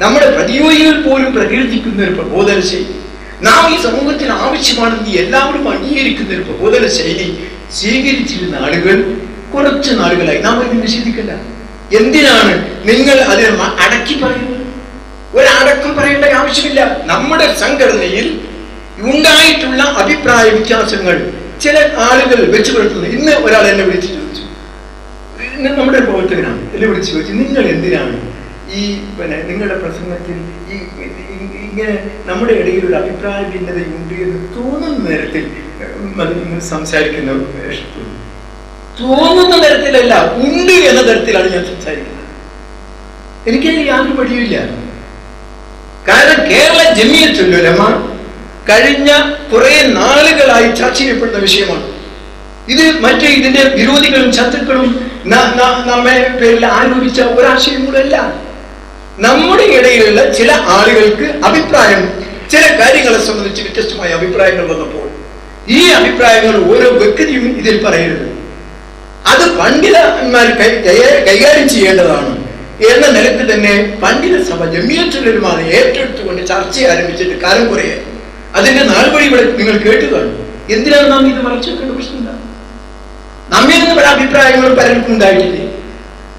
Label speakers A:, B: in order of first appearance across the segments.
A: നമ്മുടെ പ്രതിയോഗികൾ പോലും പ്രകീർത്തിക്കുന്ന ഒരു പ്രബോധന ശൈലി. നാം ഈ സമൂഹത്തിന് ആവശ്യമാണെന്ന് എല്ലാവരും അംഗീകരിക്കുന്ന ഒരു പ്രബോധന ശൈലി സ്വീകരിച്ചിരുന്ന ആളുകൾ കുറച്ച് നാളുകളായി. നാം അതിനെ നിഷേധിക്കല്ല എന്തിനാണ് നിങ്ങൾ അതിനെ അടക്കി പറയുന്നത്? ഒരടക്കം പറയേണ്ട ആവശ്യമില്ല. നമ്മുടെ സംഘടനയിൽ ഉണ്ടായിട്ടുള്ള അഭിപ്രായ വ്യത്യാസങ്ങൾ ചില ആളുകൾ വെച്ചു പുലർത്തുന്നു. ഇന്ന് ഒരാൾ എന്നെ വിളിച്ച് ചോദിച്ചു. നമ്മുടെ പ്രവർത്തകനാണ്. എന്നെ വിളിച്ചു ചോദിച്ചു നിങ്ങൾ എന്തിനാണ് ഈ പിന്നെ നിങ്ങളുടെ പ്രസംഗത്തിൽ ഈ ഇങ്ങനെ നമ്മുടെ ഇടയിൽ ഒരു അഭിപ്രായ ഭിന്നതയുണ്ട് എന്ന് തോന്നുന്ന നേരത്തിൽ സംസാരിക്കുന്ന തോന്നുന്ന തരത്തിലല്ല ഉണ്ട് എന്ന തരത്തിലാണ് ഞാൻ സംസാരിക്കുന്നത്. എനിക്ക് യാതൊരു വഴിയില്ല കാരണം കേരള ജമിയത്തുലമ കഴിഞ്ഞ കുറെ നാളുകളായി ചർച്ച ചെയ്യപ്പെടുന്ന വിഷയമാണ്. ഇത് മറ്റേ ഇതിന്റെ വിരോധികളും ശത്രുക്കളും നമ്മെ പേരിൽ ആരോപിച്ച ഒരാശയം കൂടെ നമ്മുടെ ഇടയിലുള്ള ചില ആളുകൾക്ക് അഭിപ്രായം ചില കാര്യങ്ങളെ സംബന്ധിച്ച് വ്യത്യസ്തമായ അഭിപ്രായങ്ങൾ വന്നപ്പോൾ ഈ അഭിപ്രായങ്ങൾ ഓരോ വ്യക്തിയും ഇതിൽ പറയരുത് അത് പണ്ഡിതന്മാർ കൈകാര്യം ചെയ്യേണ്ടതാണ് എന്ന നിലയ്ക്ക് തന്നെ പണ്ഡിത സഭ ജമിയത്തുലരുമാണ് ഏറ്റെടുത്തുകൊണ്ട് ചർച്ച ആരംഭിച്ചിട്ട് കാലം കുറയെ അതിന്റെ നാൾപടി ഇവിടെ നിങ്ങൾ കേട്ടു കാണും എന്തിനാണ് നാം ഇത് മറച്ചു വെക്കേണ്ട പ്രശ്നം എന്താ? നമ്മിൽ നിന്ന് പല അഭിപ്രായങ്ങളും പലർക്കും ഉണ്ടായിട്ടില്ലേ?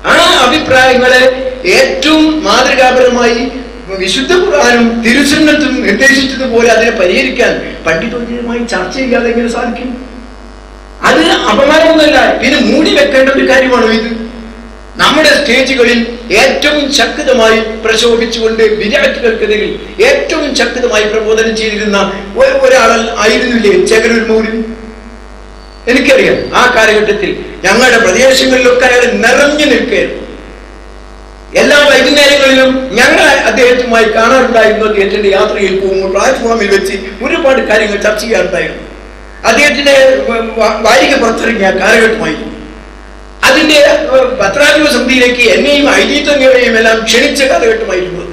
A: ആ അഭിപ്രായങ്ങളെ ഏറ്റവും മാതൃകാപരമായി വിശുദ്ധ ഖുർആാനും തിരുസന്നത്തും നിർദ്ദേശിച്ചതുപോലെ അതിനെ പരിഹരിക്കാൻ പണ്ഡിതോചിതമായി ചർച്ച ചെയ്യാതെ എങ്ങനെ സാധിക്കും? അത് അപമാനമൊന്നുമല്ല. പിന്നെ മൂടി വെക്കേണ്ട ഒരു കാര്യമാണോ ഇത്? നമ്മുടെ സ്റ്റേജുകളിൽ ഏറ്റവും ശക്തമായി പ്രശോഭിച്ചുകൊണ്ട് വിദ്യാർത്ഥികൾക്കെതിരിൽ ഏറ്റവും ശക്തമായി പ്രബോധനം ചെയ്തിരുന്ന ഒരു- ഒരാൾ ആയിരുന്നില്ലേ ചകരൂർ മൗര്യൻ എനിക്കറിയാം. ആ കാലഘട്ടത്തിൽ ഞങ്ങളുടെ പ്രദേശങ്ങളിലൊക്കെ അയാൾ നിറഞ്ഞു നിൽക്കുകയായിരുന്നു. എല്ലാ വൈകുന്നേരങ്ങളിലും ഞങ്ങൾ അദ്ദേഹത്തുമായി കാണാറുണ്ടായിരുന്നു അദ്ദേഹത്തിന്റെ യാത്രയിൽ പോകുമ്പോൾ പ്ലാറ്റ്ഫോമിൽ വെച്ച് ഒരുപാട് കാര്യങ്ങൾ ചർച്ച ചെയ്യാറുണ്ടായിരുന്നു. അദ്ദേഹത്തിന്റെ വാരിക പുറത്തിറങ്ങിയ കാലഘട്ടമായിരുന്നു അതിന്റെ പത്രാധിപ സമിതിയിലേക്ക് എന്നെയും ഐതിഹ്യങ്ങളെയും എല്ലാം ക്ഷണിച്ച കാലഘട്ടമായിരുന്നു അത്.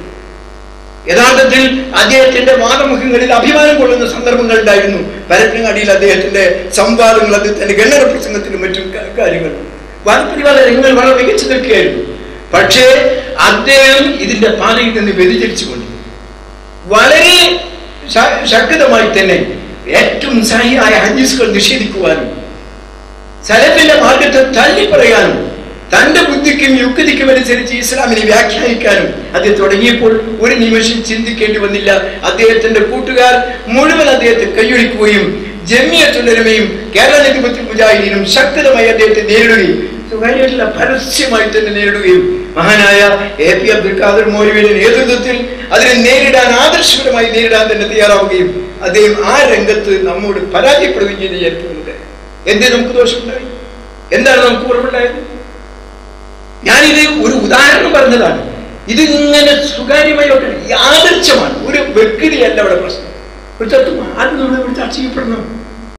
A: യഥാർത്ഥത്തിൽ അദ്ദേഹത്തിന്റെ വാദമുഖങ്ങളിൽ അഭിമാനം കൊള്ളുന്ന സന്ദർഭങ്ങൾ ഉണ്ടായിരുന്നു. പരപ്പനങ്ങാടിയിൽ അദ്ദേഹത്തിന്റെ സംവാദങ്ങൾ അദ്ദേഹത്തിന്റെ ഗണ്ണര പ്രസംഗത്തിനും മറ്റും കാര്യങ്ങൾ. വാദപ്രതിവാദ രംഗങ്ങൾ വളരെ മികച്ചു നിൽക്കുകയായിരുന്നു പക്ഷേ അദ്ദേഹം ഇതിന്റെ പാതയിൽ നിന്ന് വ്യതിചരിച്ചുകൊണ്ട് വളരെ ശക്തമായി തന്നെ ഏറ്റവും സഹിയായ ഹദീസുകൾ നിഷേധിക്കുവാനും സലഫിന്റെ മാർഗത്തെ തള്ളി പറയാനും തന്റെ ബുദ്ധിക്കും യുക്തിക്കും അനുസരിച്ച് ഇസ്ലാമിനെ വ്യാഖ്യാനിക്കാനും അത് തുടങ്ങിയപ്പോൾ ഒരു നിമിഷം ചിന്തിക്കേണ്ടി വന്നില്ല. അദ്ദേഹത്തിന്റെ കൂട്ടുകാർ മുഴുവൻ അദ്ദേഹത്തെ കൈയൊഴിക്കുകയും ജമിയത്തുലരമയും കേരള നിധിപത്തി മുജാഹിദീനും ശക്തമായി അദ്ദേഹത്തെ നേരിടുകയും സ്വകാര്യമായിട്ടില്ല പരസ്യമായി തന്നെ നേരിടുകയും മഹാനായ എ പി അബ്ദുൽ ഖാദർ മോലുവിന്റെ നേതൃത്വത്തിൽ അതിനെ നേരിടാൻ ആദർശപരമായി നേരിടാൻ തന്നെ തയ്യാറാവുകയും അദ്ദേഹം ആ രംഗത്ത് നമ്മോട് പരാജയപ്പെടുകയും ചെയ്യുന്ന ചരിത്രമുണ്ട് എന്തേ നമുക്ക് ദോഷമുണ്ടായി? എന്താണ് നമുക്ക് കുറവുണ്ടായത്? ഞാനിത് ഒരു ഉദാഹരണം പറഞ്ഞതാണ്. ഇതിങ്ങനെ സ്വകാര്യമായി യാദർച്ഛമാണ് ഒരു വ്യക്തിയല്ല അവിടെ പ്രശ്നം. നമ്മൾ ഇവിടെ ചർച്ച